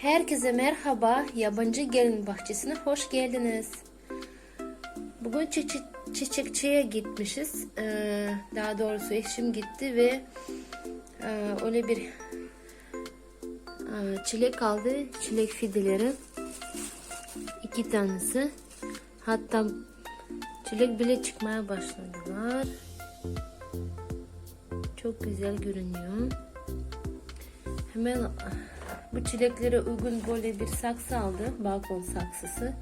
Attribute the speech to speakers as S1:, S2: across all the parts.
S1: Herkese merhaba. Yabancı Gelin Bahçesi'ne hoş geldiniz. Bugün çiçek, çiçekçiye gitmişiz. Ee, daha doğrusu eşim gitti ve e, öyle bir e, çilek aldı. Çilek fideleri. iki tanesi. Hatta çilek bile çıkmaya başladılar. Çok güzel görünüyor. Hemen bu çileklere uygun böyle bir saksı aldı. Balkon saksısı.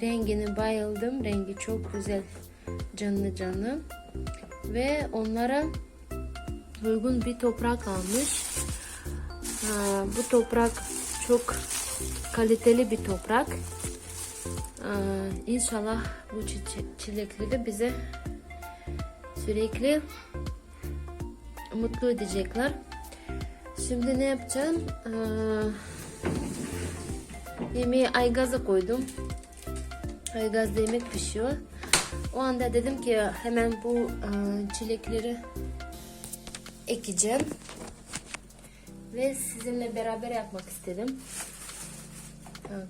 S1: Rengine bayıldım. Rengi çok güzel. Canlı canlı. Ve onlara uygun bir toprak almış. Aa, bu toprak çok kaliteli bir toprak. Aa, İnşallah bu çilekleri bize sürekli mutlu edecekler. Şimdi ne yapacağım? Ee, yemeği aygaza koydum. Aygazda yemek pişiyor. O anda dedim ki hemen bu e, çilekleri ekeceğim. Ve sizinle beraber yapmak istedim.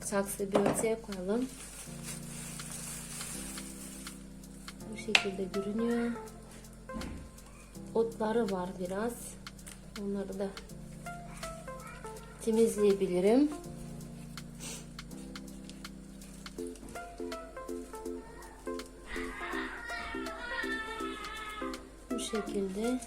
S1: Saksıyı bir ortaya koyalım. Bu şekilde görünüyor. Otları var biraz. Onları da temizleyebilirim. Bu şekilde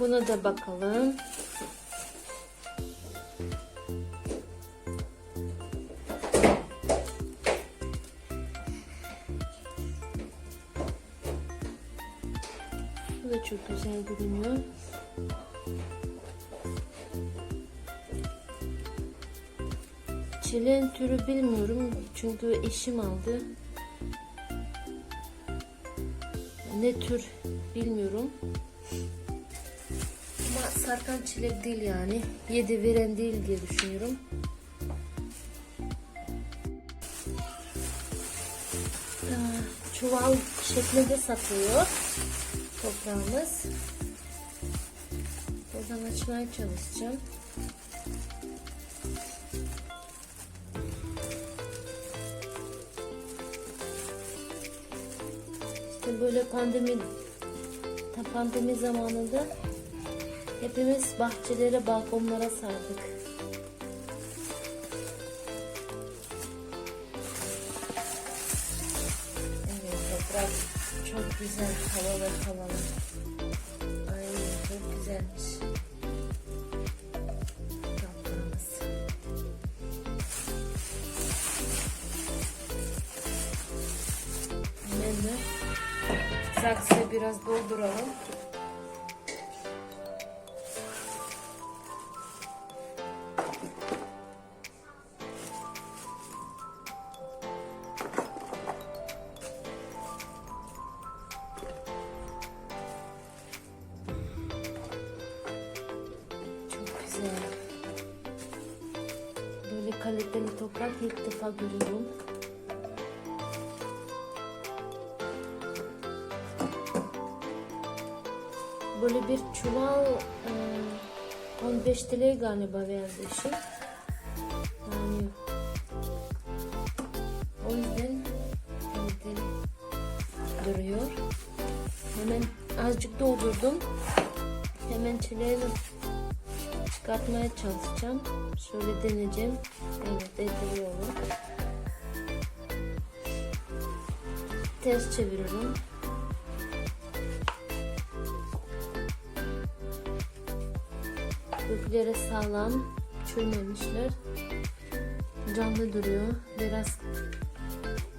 S1: Buna da bakalım. Bu da çok güzel görünüyor. Çileğin türü bilmiyorum çünkü eşim aldı. Ne tür bilmiyorum. Ama sarkan çilek değil yani. Yedi veren değil diye düşünüyorum. Çuval şeklinde satılıyor toprağımız. Buradan açmaya çalışacağım. İşte böyle pandemi pandemi zamanında hepimiz bahçelere, balkonlara sardık. Çok güzel, havalı havalı. Ay çok güzelmiş. Saksıya biraz dolduralım. Kaliteli toprak ilk defa görüyorum. Böyle bir çuval e, 15 TL galiba verdi eşim. Yani o yüzden kaliteli duruyor. Hemen azıcık doldurdum. Hemen çileğini çıkartmaya çalışacağım. Şöyle deneyeceğim. Evet ediliyorum. Ters çeviriyorum. Kökleri sağlam, çürümemişler. Canlı duruyor. Biraz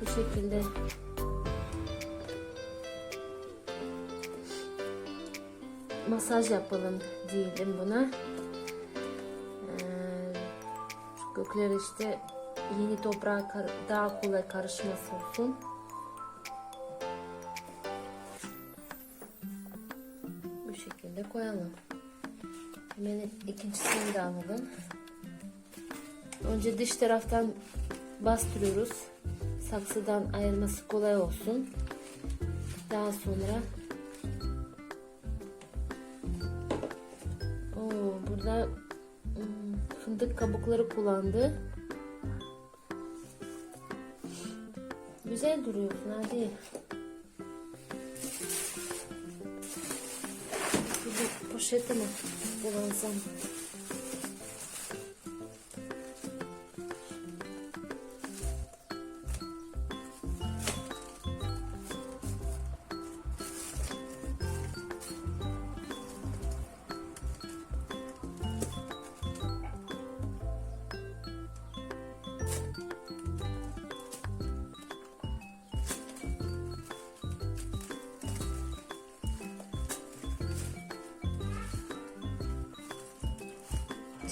S1: bu şekilde masaj yapalım diyelim buna. Kökler işte yeni toprağa daha kolay karışması olsun. Bu şekilde koyalım. Hemen ikincisini de alalım. Önce dış taraftan bastırıyoruz. Saksıdan ayırması kolay olsun. Daha sonra Oo, burada fındık kabukları kullandı. Güzel duruyorsun hadi. Bir poşete mi kullansam?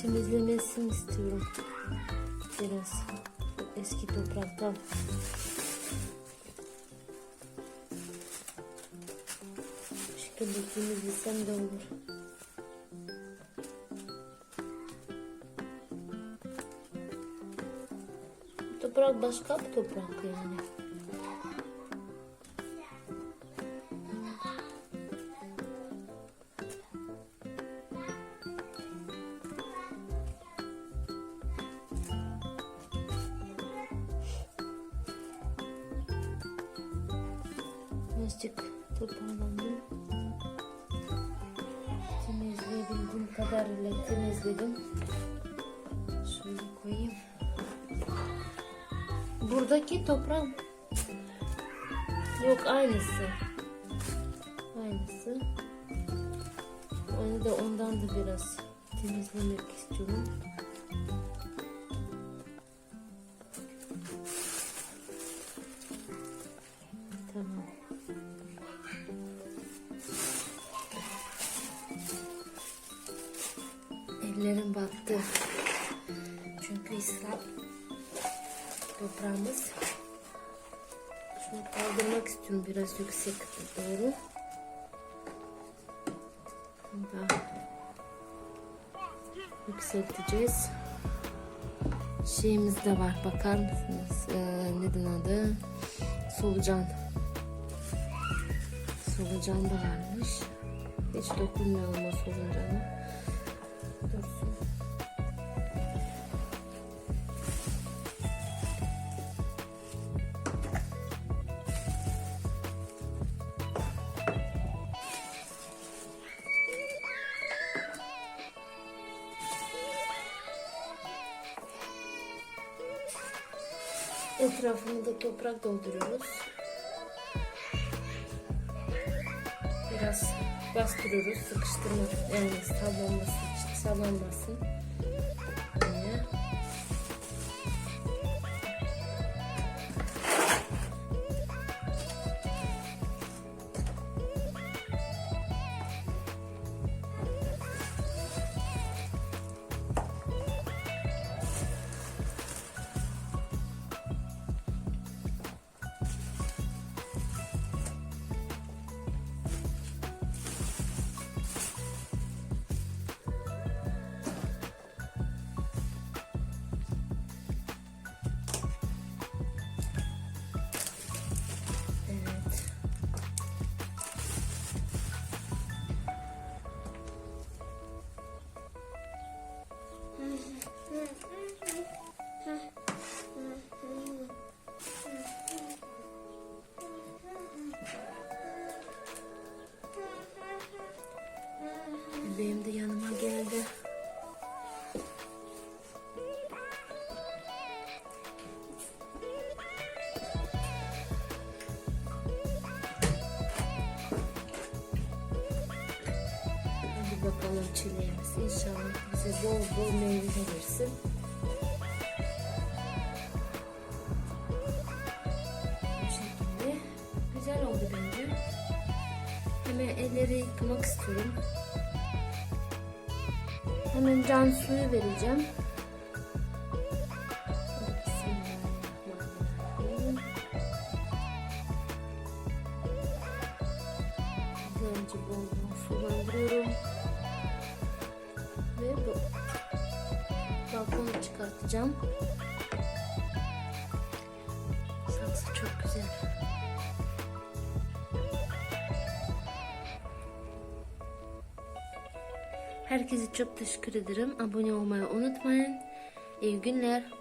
S1: Temizlemesini istiyorum. Biraz eski topraktan. Bu şekilde temizlesem de olur. Toprak başka bir toprak yani. Birazcık toparlandım. Temizleyebildiğim kadarıyla temizledim. Şöyle koyayım. Buradaki toprak yok aynısı. Aynısı. Onu da ondan da biraz temizlemek istiyorum. Ellerim battı. Çünkü İslam toprağımız. Şunu kaldırmak istiyorum biraz yüksek doğru. Daha yükselteceğiz. Şeyimiz de var bakar mısınız? Ee, neden adı? Solucan. Solucan da varmış. Hiç dokunmayalım o solucana. Etrafını da toprak dolduruyoruz. Biraz bastırıyoruz, sıkıştırmak yani sallanmasın, sallanmasın diye. Bakalım çileğimiz. İnşallah bize bol bol meyve verirsin. Bu şekilde. Güzel oldu bence. Hemen elleri yıkamak istiyorum. Hemen can suyu vereceğim. Balkona çıkartacağım. Saksı çok güzel. Herkese çok teşekkür ederim. Abone olmayı unutmayın. İyi günler.